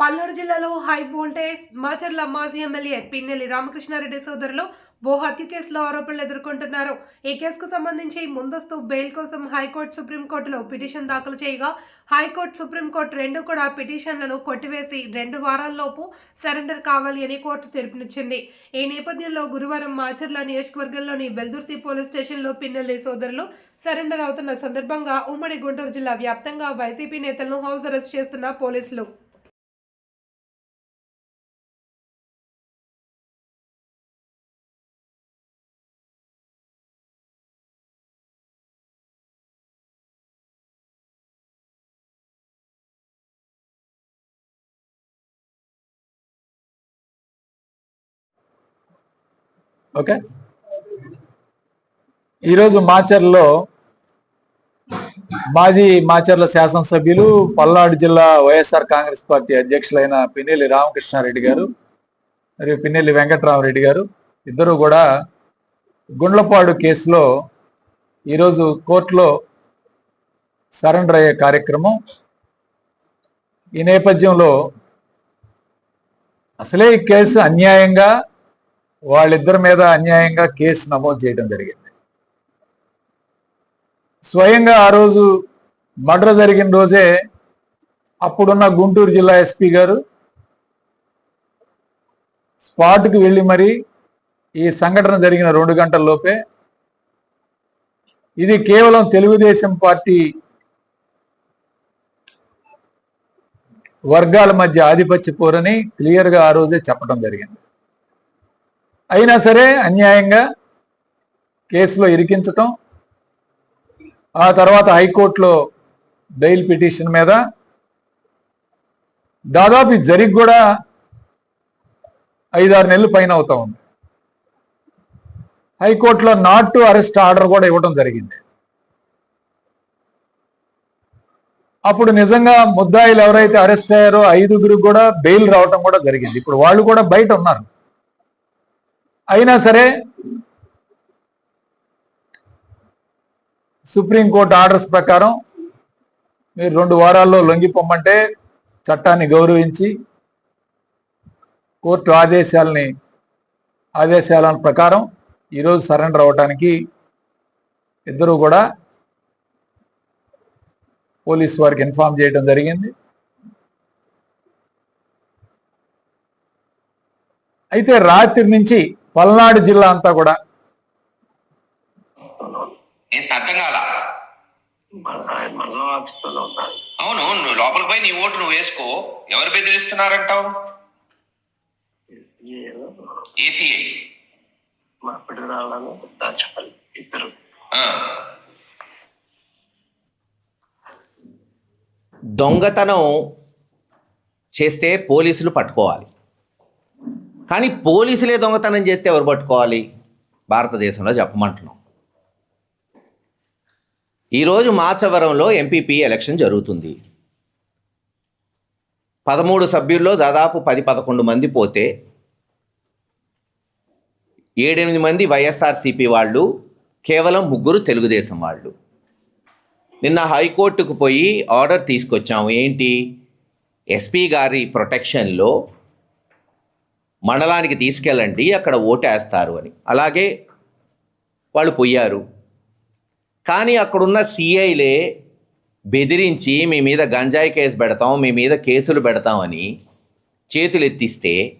పల్నాడు జిల్లాలో high voltage Macherla మాజీ MLA Pinnelli Ramakrishna Reddy సోదరులు ఓ హత్య కేసులో ఆరోపణలు ఎదుర్కొంటున్నారు. ఈ కేసుకు సంబంధించి ముందస్తు బెయిల్ కోసం హైకోర్టు సుప్రీంకోర్టులో పిటిషన్ దాఖలు చేయగా హైకోర్టు సుప్రీంకోర్టు రెండు కూడా పిటిషన్లను కొట్టివేసి రెండు వారాల్లోపు సరెండర్ కావాలి అని కోర్టు తీర్పునిచ్చింది. ఈ నేపథ్యంలో గురువారం మాచర్ల నియోజకవర్గంలోని బెల్దుర్తి పోలీస్ స్టేషన్లో పిన్నెల్లి సోదరులు సరెండర్ అవుతున్న సందర్భంగా ఉమ్మడి గుంటూరు జిల్లా వ్యాప్తంగా వైసీపీ నేతలను హౌస్ అరెస్ట్ చేస్తున్న పోలీసులు. ఓకే? ఈరోజు మాచర్లో మాజీ మాచర్ల శాసనసభ్యులు పల్నాడు జిల్లా వైఎస్ఆర్ కాంగ్రెస్ పార్టీ అధ్యక్షులైన పిన్నెల్లి రామకృష్ణారెడ్డి గారు మరియు పిన్నెల్లి వెంకటరామరెడ్డి గారు ఇద్దరు కూడా గుండ్లపాడు కేసులో ఈరోజు కోర్టులో సరెండర్ అయ్యే కార్యక్రమం. ఈ నేపథ్యంలో అసలే ఈ కేసు అన్యాయంగా వాళ్ళిద్దరి మీద అన్యాయంగా కేసు నమోదు చేయడం జరిగింది. స్వయంగా ఆ రోజు మర్డర్ జరిగిన రోజే అప్పుడున్న గుంటూరు జిల్లా ఎస్పీ గారు స్పాట్కి వెళ్ళి మరి ఈ సంఘటన జరిగిన రెండు గంటల లోపే ఇది కేవలం తెలుగుదేశం పార్టీ వర్గాల మధ్య ఆధిపత్య పోరని క్లియర్గా ఆ రోజే చెప్పడం జరిగింది. అయినా సరే అన్యాయంగా కేసులో ఇరికించటం ఆ తర్వాత హైకోర్టులో బెయిల్ పిటిషన్ మీద దాదాపు జరిగి కూడా ఐదారు నెలలు పైన అవుతా ఉంది. హైకోర్టులో నాట్ టు అరెస్ట్ ఆర్డర్ కూడా ఇవ్వడం జరిగింది. అప్పుడు నిజంగా ముద్దాయిలు ఎవరైతే అరెస్ట్ అయ్యారో ఐదుగురికి కూడా బెయిల్ రావటం కూడా జరిగింది. ఇప్పుడు వాళ్ళు కూడా బయట ఉన్నారు. అయినా సరే సుప్రీంకోర్టు ఆర్డర్స్ ప్రకారం మీరు రెండు వారాల్లో లొంగిపోమ్మంటే చట్టాన్ని గౌరవించి కోర్టు ఆదేశాలని ఆదేశాల ప్రకారం ఈరోజు సరెండర్ అవ్వటానికి ఇద్దరు కూడా పోలీస్ వారికి ఇన్ఫార్మ్ చేయడం జరిగింది. అయితే రాత్రి నుంచి పల్నాడు జిల్లా అంతా కూడా. ఏం అర్థం కాల? అవును నువ్వు లోపలికి పోయి నీ ఓటు నువ్వు వేసుకో. ఎవరు బెదిరిస్తున్నారంటావు ఏసీఐ మా పిల్లలను దాచపల్లి ఇద్దరు దొంగతనం చేస్తే పోలీసులు పట్టుకోవాలి. కానీ పోలీసులే దొంగతనం చేస్తే ఎవరు పట్టుకోవాలి? భారతదేశంలో చెప్పమంటున్నాం. ఈరోజు మాచవరంలో ఎంపీపీ ఎలక్షన్ జరుగుతుంది. పదమూడు సభ్యుల్లో దాదాపు పది పదకొండు మంది పోతే ఏడెనిమిది మంది వైఎస్ఆర్సీపీ వాళ్ళు కేవలం ముగ్గురు తెలుగుదేశం వాళ్ళు. నిన్న హైకోర్టుకు పోయి ఆర్డర్ తీసుకొచ్చాము. ఏంటి? ఎస్పీ గారి ప్రొటెక్షన్లో మండలానికి తీసుకెళ్ళండి అక్కడ ఓటేస్తారు అని. అలాగే వాళ్ళు పోయారు. కానీ అక్కడున్న సిఐలే బెదిరించి మీ మీద గంజాయి కేసు పెడతాం మీ మీద కేసులు పెడతామని చేతులు ఎత్తిస్తే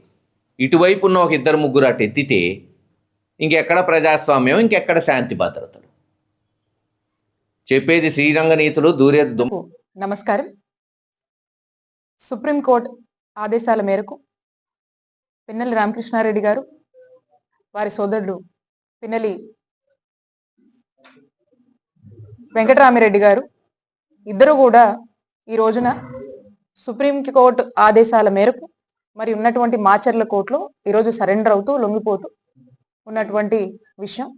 ఇటువైపు ఉన్న ఒక ఇద్దరు ముగ్గురు అటు ఎత్తితే ఇంకెక్కడ ప్రజాస్వామ్యం ఇంకెక్కడ శాంతి భద్రతలు? చెప్పేది శ్రీరంగ నీతులు దూరేది దుమ్ము. నమస్కారం. సుప్రీంకోర్టు ఆదేశాల మేరకు పిన్నెల్లి రామకృష్ణారెడ్డి గారు వారి సోదరుడు పిన్నెలి వెంకటరామిరెడ్డి గారు. ఇద్దరు కూడా ఈ రోజున సుప్రీం కోర్టు ఆదేశాల మేరకు మరి ఉన్నటువంటి మాచర్ల కోర్టులో ఈరోజు సరెండర్ అవుతూ లొంగిపోతూ ఉన్నటువంటి విషయం.